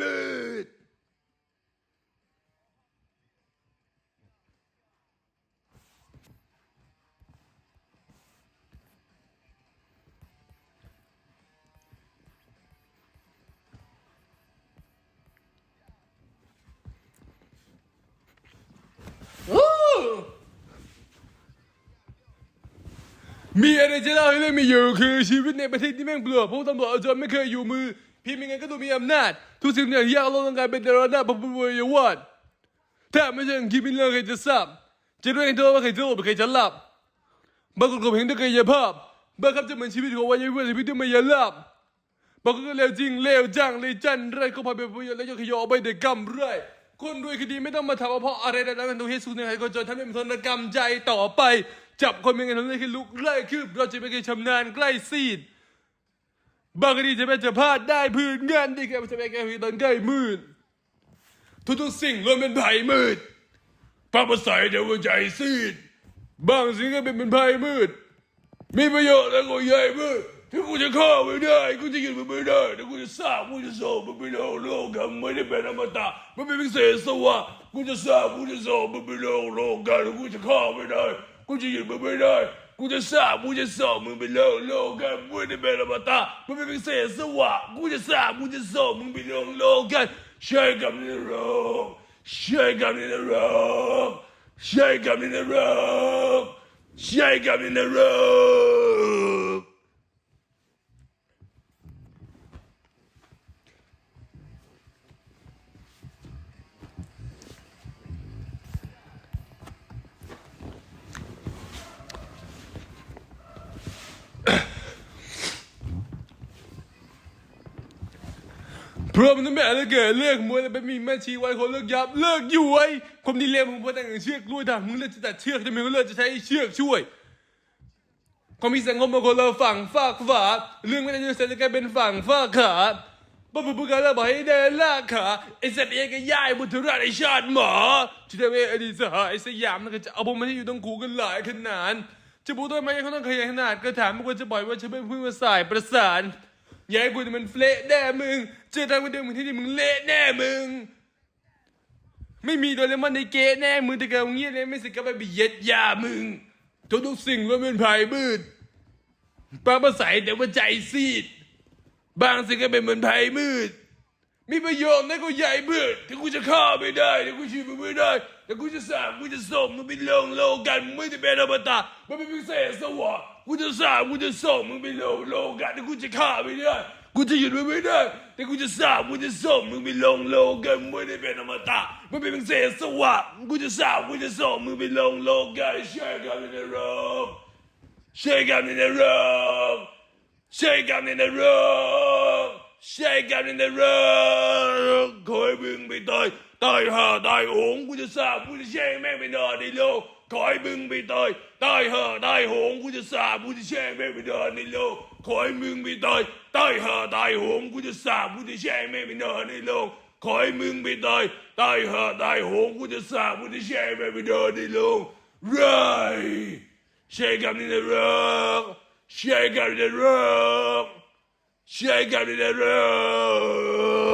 มืดมีอะไรจะเล่าให้เรื่องมีอยู่คือชีวิตในประเทศที่แม่งเปลือกพวกตำรวจจนไม่เคยอยู่มือ พี่มีเงินก็ต้องมีอำนาจ ทุกสิ่งอย่างที่ยากเราต้องการเป็นเดรัจฉานผมเป็นวัยวอดถ้าไม่ใช่คิดเป็นเรื่องใครจะทราบจะเรื่องเธอว่าใครจะหลบหรือใครจะหลับบางคนก็เห็นด้วยกายภาพบางคำจะเหมือนชีวิตของวัยรุ่นชีวิตที่ไม่ยาลาบบางคนก็เลวจริงเลวจังเลยจันไรก็พาไปประโยชน์แล้วยกขยอไปเด็กกำไรคนรวยคดีไม่ต้องมาถามว่าเพราะอะไรแต่ละกันตัวเหตุสูงในใครก็จนทำให้มันทนกรรมใจต่อไป จับคนเป็นกันทำได้แค่ลุกไล่คืบเราจะไม่เคยชำนาญใกล้ซีด บางคดีจะเป็นจะพลาดได้พื้นงานดีแค่จะเป็นแค่ตอนใกล้มืดทุกๆสิ่งล้วนเป็นไผ่มืดพระประสายเดี๋ยวใจซีดบางสิ่งก็เป็นเป็นไผ่มืด มีประโยชน์แล้วก็ใหญ่มืดถ้ากูจะฆ่าไม่ได้กูจะหยุดมันไม่ได้ถ้ากูจะสร้างกูจะโซ่มันไม่ได้โลกกันไม่ได้เป็นอมตะมันเป็นพิเศษสวะกูจะสร้างกูจะโซ่มันไม่ได้โลกกันกูจะฆ่าไม่ได้กูจะหยุดมันไม่ได้ กูจะสร้างกูจะโซ่มึงไปโลกโลกกันไม่ได้เป็นอมตะมันเป็นพิเศษสวะกูจะสร้างกูจะโซ่มึงไปโลกโลกกันใช่กับในโลกใช่กับในโลกใช่กับในโลกใช่กับในโลก เพราะมันต้องแม่แล้วเกิดเลิกมวยแล้วไปมีแม่ชีไว้คนเลิกยับเลิกอยู่ไว้ผมนี่เลี้ยงผมเพื่อแต่งเชือกกล้วยด่างมึงเลิกจะตัดเชือกทำไมมึงเลิกจะใช้เชือกช่วยเขามีสังคมบางคนเราฝั่งฝากฝาเรื่องไม่ได้จะเสร็จจะกลายเป็นฝั่งฝากขาบ้าบุบุการเราบอกให้เดินลากขาไอ้สัตว์เองก็ย่ายบุตรราชไอ้ชาติหมอที่ได้เวอดีสหายสยามมันก็จะเอาผมมาที่อยู่ตรงคูกันหลายขนาดจะพูดทำไมเขาต้องขยันขนาดก็ถามมันควรจะบ่อยว่าฉันเป็นผู้มาสายประสาน อย่าให้กูจะมันเละแน่มึง เจอทางกูเดิมมึงที่นี่มึงเละแน่มึง ไม่มีโดเรมอนในเกะแน่มึงแต่เกิดมึงเงี้ยเลยไม่สิก็ไปไปเย็ดยามึงทุกๆสิ่งล้วนเป็นภัยมืดปากภาษาแต่ว่าใจซีด บางสิ่งก็เป็นเหมือนภัยมืด มีประโยชน์นะก็ใหญ่มืดถ้ากูจะฆ่าไม่ได้ถ้ากูชีวิตไม่ได้แต่กูจะสร้างกูจะส่งมึงไปลงโลกันมึงไม่ได้เป็นอมตะมันเป็นพิเศษสวะกูจะสร้างกูจะส่งมึงไปลงโลกันแต่กูจะฆ่าไม่ได้กูจะหยุดมันไม่ได้ แต่กูจะสร้างกูจะส่งมึงไปลงโลกกันไม่ได้เป็นอมตะมันเป็นพิเศษสวะกูจะสร้างกูจะส่งมึงไปลงโลกกันใช่กันในโลกใช่กันในโลก Shake up in the room Shake up in the room คอยมึงไปตายตายห่าตายโหงกูจะสาบกูจะแช่งแม่งไปนอนในโลกคอยมึงไปตายตายห่าตายโหงกูจะสาบกูจะแช่งแม่งไปนอนในโลกคอยมึงไปตายตายห่าตายโหงกูจะสาบกูจะแช่งแม่งไปนอนในโลกคอยมึงไปตายตายห่าตายโหงกูจะสาบกูจะแช่งแม่งไปนอนในโลก Right Shake up in the room Shake up in the room Shake up the room